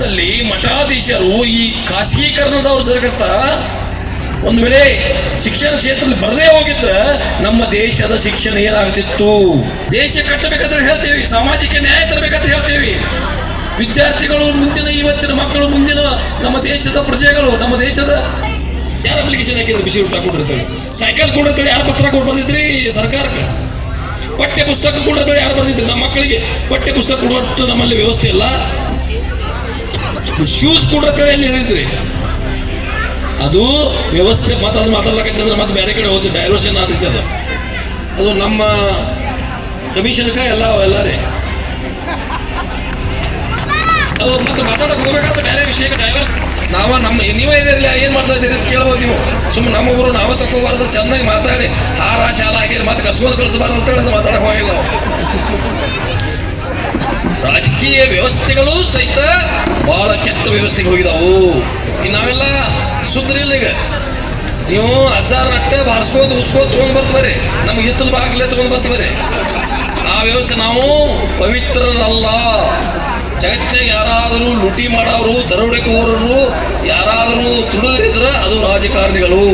ದಲ್ಲಿ ಮಠಾಧೀಶರು ಈ ಖಾಸಗೀಕರಣದವ್ರು ಸರ್ಕರ್ತ ಒಂದು ವೇಳೆ ಶಿಕ್ಷಣ ಕ್ಷೇತ್ರದಲ್ಲಿ ಬರದೇ ಹೋಗಿದ್ರೆ ನಮ್ಮ ದೇಶದ ಶಿಕ್ಷಣ ಏನಾಗ್ತಿತ್ತು? ದೇಶ ಕಟ್ಟಬೇಕಂತ ಹೇಳ್ತೇವೆ, ಸಾಮಾಜಿಕ ನ್ಯಾಯ ತರಬೇಕಂತ ಹೇಳ್ತೇವೆ. ವಿದ್ಯಾರ್ಥಿಗಳು ಮುಂದಿನ ಇವತ್ತಿನ ಮಕ್ಕಳು, ಮುಂದಿನ ನಮ್ಮ ದೇಶದ ಪ್ರಜೆಗಳು, ನಮ್ಮ ದೇಶದ ಯಾರು ಅಪ್ಲಿಕೇಶನ್ ಹಾಕಿದ್ರು? ಬಿಸಿ ಊಟ ಕೊಟ್ಟಿರ್ತಾರೆ ಸೈಕಲ್ ಕೊಟ್ಟಿರ್ತಾರೆ, ಯಾರು ಪತ್ರ ಕೊಟ್ಟು ಬಂದಿದ್ರಿ ಸರ್ಕಾರಕ್ಕೆ. ಪಠ್ಯ ಪುಸ್ತಕ ಕೊಟ್ಟಿರ್ತಾರೆ, ಯಾರು ಬಂದಿದ್ರಿ ನಮ್ಮ ಮಕ್ಕಳಿಗೆ ಪಠ್ಯ ಪುಸ್ತಕ ಕೊಡುವಷ್ಟು ನಮ್ಮಲ್ಲಿ ವ್ಯವಸ್ಥೆ ಇಲ್ಲ. ಶೂಸ್ ಕೊಡಿರ್ತೇವೆ ಇಲ್ಲಿ ಹೇಳಿದ್ರಿ. ಅದು ವ್ಯವಸ್ಥೆ ಮಾತಾಡ್ ಮಾತಾಡ್ಲಕ್ಕಂತಂದ್ರೆ ಮತ್ತೆ ಬೇರೆ ಕಡೆ ಹೋಗ್ತೀವಿ ಡೈವರ್ಷನ್ ಆಗ್ತೈತೆ ಅದು. ಅದು ನಮ್ಮ ಕಮಿಷನ್ಕ ಎಲ್ಲ ಎಲ್ಲ ರೀ. ಅದು ಮತ್ತೆ ಮಾತಾಡಕ್ಕೆ ಹೋಗ್ಬೇಕಾದ್ರೆ ಬೇರೆ ವಿಷಯಕ್ಕೆ ಡೈವರ್ಸ್ ನಾವ ನಮ್ಮ ನೀವೇ ಇದಿರಲಿಲ್ಲ ಏನು ಮಾಡ್ತಾ ಇದ್ದೀರಿ ಅಂತ ಕೇಳ್ಬೋದು ನೀವು. ಸುಮ್ಮನೆ ಊರು ನಾವೇ ತಗೋಬಾರ್ದು ಚೆನ್ನಾಗಿ ಮಾತಾಡಿ. ಹಾರ, ಶಾಲ ಹಾಕಿ ಮತ್ತೆ ಕಸ್ಕೊಂಡು ಕಲಿಸಬಾರ್ದು ಅಂತ ಹೇಳಿ ಮಾತಾಡಕ್ಕೆ ಹೋಗಿಲ್ಲ ರಾಜಕೀಯ ವ್ಯವಸ್ಥೆಗಳು ಸಹಿತ ಬಹಳ ಕೆಟ್ಟ ವ್ಯವಸ್ಥೆಗೆ ಹೋಗಿದಾವು. ಈಗ ನಾವೆಲ್ಲ ಸುದ್ರಿಲ್ಲ ಈಗ. ನೀವು ಹಜಾರ್ ನಟ್ಟ ಬಾರ್ಸ್ಕೋದು ಉಸ್ಕೋದು ತೊಗೊಂಡ್ ಬರ್ತಾರೆ ನಮ್ಗೆ ಹಿತ್ತಲು ಬಾಗಿಲೇ ತೊಗೊಂಡ್ ಬರ್ರಿ. ಆ ವ್ಯವಸ್ಥೆ ನಾವು ಪವಿತ್ರರಲ್ಲ. ಜಗತ್ತಿನಾಗ ಯಾರಾದರೂ ಲುಟಿ ಮಾಡೋರು, ದರೋಡೆಕೋರರು, ಯಾರಾದರೂ ತುಡುಗರಿದ್ರೆ ಅದು ರಾಜಕಾರಣಿಗಳು.